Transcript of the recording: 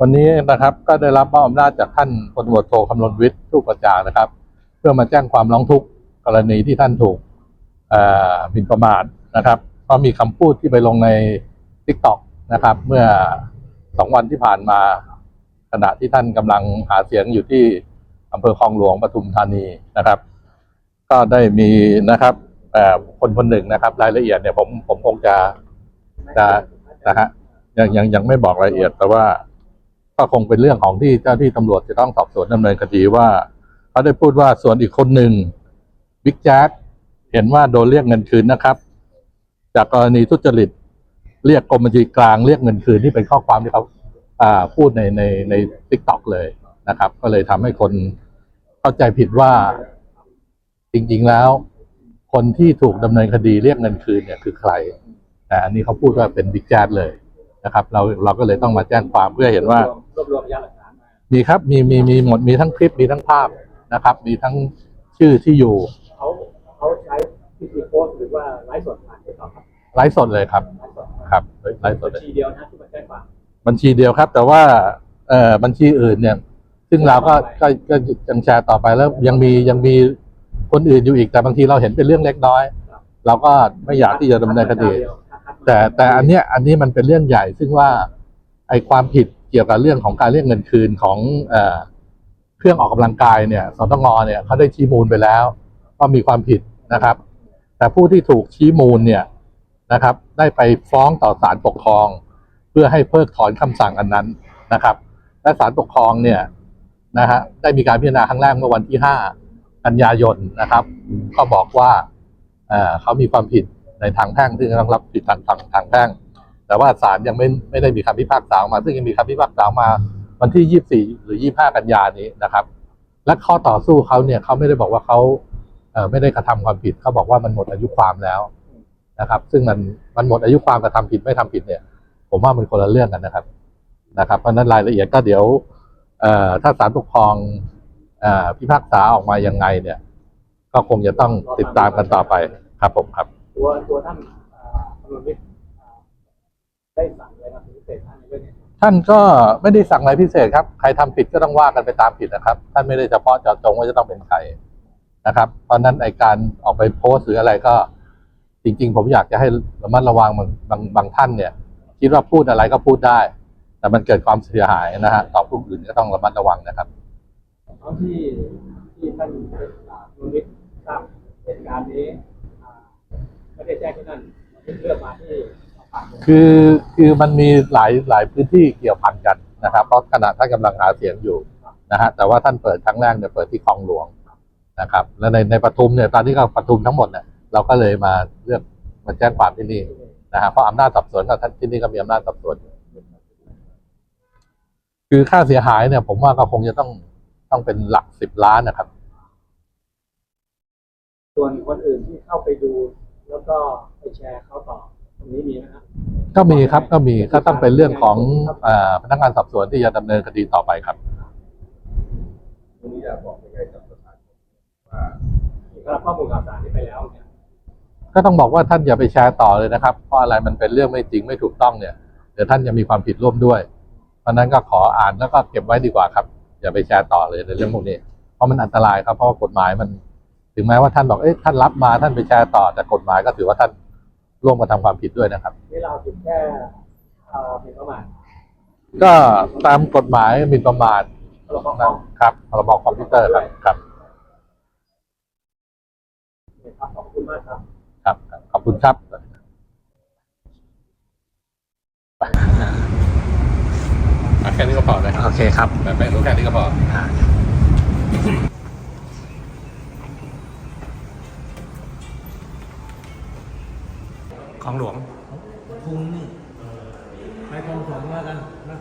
วันนี้นะครับก็ได้รับมอบอำนาจจากท่านพลตำรวจโทคำนวณวิทย์ทูปประจางนะครับ เพื่อมาแจ้งความร้องทุกข์กรณีที่ท่านถูกหมิ่นประมาทนะครับเพราะมีคำพูดที่ไปลงใน t ิ k t o k นะครับ เมื่อสองวันที่ผ่านมาขณะที่ท่านกำลังหาเสียงอยู่ที่อำเภอคลองหลวงปทุมธานีนะครับ ก็ได้มีนะครับคนคนหนึ่งนะครับ รายละเอียดเนี่ยผมผมคงจะจะนะฮะยังยังยังไม่บอกรายละเอียดแต่ว่า ก็คงเป็นเรื่องของที่เจ้าที่ตำรวจจะต้องสอบสวนดำเนินคดีว่าเขาได้พูดว่าส่วนอีกคนหนึ่งบิ๊กแจ๊ดเห็นว่าโดนเรียกเงินคืนนะครับ จากกรณีทุจริตเรียกกรมบัญชีกลางเรียกเงินคืนที่เป็นข้อความที่เขาอ่าพูดในในในทิกตอกเลยนะครับ ก็เลยทำให้คนเข้าใจผิดว่าจริง ๆแล้ว คนที่ถูกดำเนินคดีเรียกเงินคืนเนี่ยคือใครแต่อันนี้เขาพูดว่าเป็นบิ๊กแจ๊ดเลย นะครับ เราเราก็เลยต้องมาแจ้งความเพื่อเห็นว่ารวบรวมพยานหลักฐานมามีครับมีมีมีหมดมีทั้งคลิปมีทั้งภาพนะครับ มีทั้งชื่อที่อยู่เขาเขาใช้วิธีโพสต์หรือว่าไลฟ์สดผ่านที่ต่อครับไลฟ์สดเลยครับไลฟ์สดครับไลฟ์สดบัญเลยชีเดียวนะที่มาแจ้งความบัญชีเดียวครับ แต่ว่าเอ่อบัญชีอื่นเนี่ย ซึ่งเราก็ก็ก็ยังแชร์ต่อไปแล้วยังมียังมีคนอื่นอยู่อีกแต่บางทีเราเห็นเป็นเรื่องเล็กน้อย เราก็ไม่อยากที่จะดำเนินคดี แต่แต่อันเนี้ยอันนี้มันเป็นเรื่องใหญ่ ซึ่งว่าไอความผิดเกี่ยวกับเรื่องของการเรียกเงินคืนของเอเครื่องออกกำลังกายเนี่ยสตงเนี่ยเขาได้ชี้มูลไปแล้วว่ามีความผิดนะครับ แต่ผู้ที่ถูกชี้มูลเนี่ยนะครับ ได้ไปฟ้องต่อศาลปกครอง เพื่อให้เพิกถอนคำสั่งอันนั้นนะครับ และศาลปกครองเนี่ยนะฮะได้มีการพิจารณาครั้งแรกเมื่อวันที่5กันยายนนะครับ ก็บอกว่าเขามีความผิด ในทางแพ่งซึ่งต้องรับผิดทางทางทางแพ่งแต่ว่าศาลยังไม่ไม่ได้มีคำพิพากษาออกมา ซึ่งยังมีคำพิพากษาออกมาวันที่24หรือ25กันยานี้นะครับ และข้อต่อสู้เขาเนี่ยเขาไม่ได้บอกว่าเขาเไม่ได้กระทำความผิดเขาบอกว่ามันหมดอายุความแล้วนะครับ ซึ่งมันมันหมดอายุความกระทำผิดไม่ทำผิดเนี่ย ผมว่ามันคนละเรื่องกันนะครับนะครับ เพราะนั้นรายละเอียดก็เดี๋ยวถ้าศาลปกครองอพิพากษาออกมายังไงเนี่ย ก็คงจะต้องติดตามกันต่อไปครับผมครับ ตัวตัวท่านเอ่อคำนวณวิทย์เอ่อได้สั่งอะไรมาพิเศษท่านในเรื่องนี้ท่านก็ไม่ได้สั่งอะไรพิเศษครับ ใครทำผิดก็ต้องว่ากันไปตามผิดนะครับ ท่านไม่ได้เฉพาะเจาะจงว่าจะต้องเป็นใครนะครับเพราะฉะนั้นไอการออกไปโพสต์หรืออะไรก็ จริง ๆ ผมอยากจะให้ระมัดระวังบางบางบางท่านเนี่ย คิดว่าพูดอะไรก็พูดได้ แต่มันเกิดความเสียหายนะฮะต่อผู้อื่นก็ต้องระมัดระวังนะครับตอนที่ที่ท่านอ่าคำนวณวิทย์ทราบเหตุการณ์นี้อ่า ไม่ได้แจ้งที่นั่นเลือกมาที่ปากคือคือมันมีหลายหลายพื้นที่เกี่ยวพันกันนะครับ เพราะขณะท่านกำลังหาเสียงอยู่นะฮะแต่ว่าท่านเปิดครั้งแรกเนี่ยเปิดที่คลองหลวงนะครับ แล้วในในปทุมเนี่ยตอนนี้ก็ปทุมทั้งหมดเนี่ยเราก็เลยมาเลือกมาแจ้งความที่นี่นะฮะเพราะอำนาจสอบสวนก็ท่านที่นี่ก็มีอำนาจสอบสวนอยู่คือค่าเสียหายเนี่ย ผมว่าก็คงจะต้องต้องเป็นหลักสิบล้านนะครับ ส่วนคนอื่นที่เข้าไปดู แล้วก็ไปแชร์เขาต่อตรงนี้มีไหมครับก็มีครับก็มีก็ต้องเป็นเรื่องของเออพนักงานสอบสวนที่จะดำเนินคดีต่อไปครับตรงนี้อยากบอกยังไงกับประชาชนว่าสำหรับข้อมูลข่าวสารที่ไปแล้วเนี่ยก็ต้องบอกว่าท่านอย่าไปแชร์ต่อเลยนะครับ เพราะอะไรมันเป็นเรื่องไม่จริงไม่ถูกต้องเนี่ยเดี๋ยวท่านจะมีความผิดร่วมด้วย เพราะฉะนั้นก็ขออ่านแล้วก็เก็บไว้ดีกว่าครับ อย่าไปแชร์ต่อเลยในเรื่องพวกนี้ เพราะมันอันตรายครับเพราะว่ากฎหมายมัน ถึงแม้ว่าท่านบอกเอ๊ะท่านรับมาท่านไปแชร์ต่อแต่กฎหมายก็ถือว่าท่านร่วมกระทำความผิดด้วยนะครับ นี่เราถึงแค่เอ่อหมิ่นประมาทก็ตามกฎหมายหมิ่นประมาทเราฟ้องร้องครับพรบคอมพิวเตอร์ครับครับครับขอบคุณมากครับ ครับครับขอบคุณครับแค่นี้ก็พอเลยโอเคครับไม่ไม่รู้แค่นี้ก็พอ ของหลวง ทุ่งนี่ไปกองสองแล้วกันนะ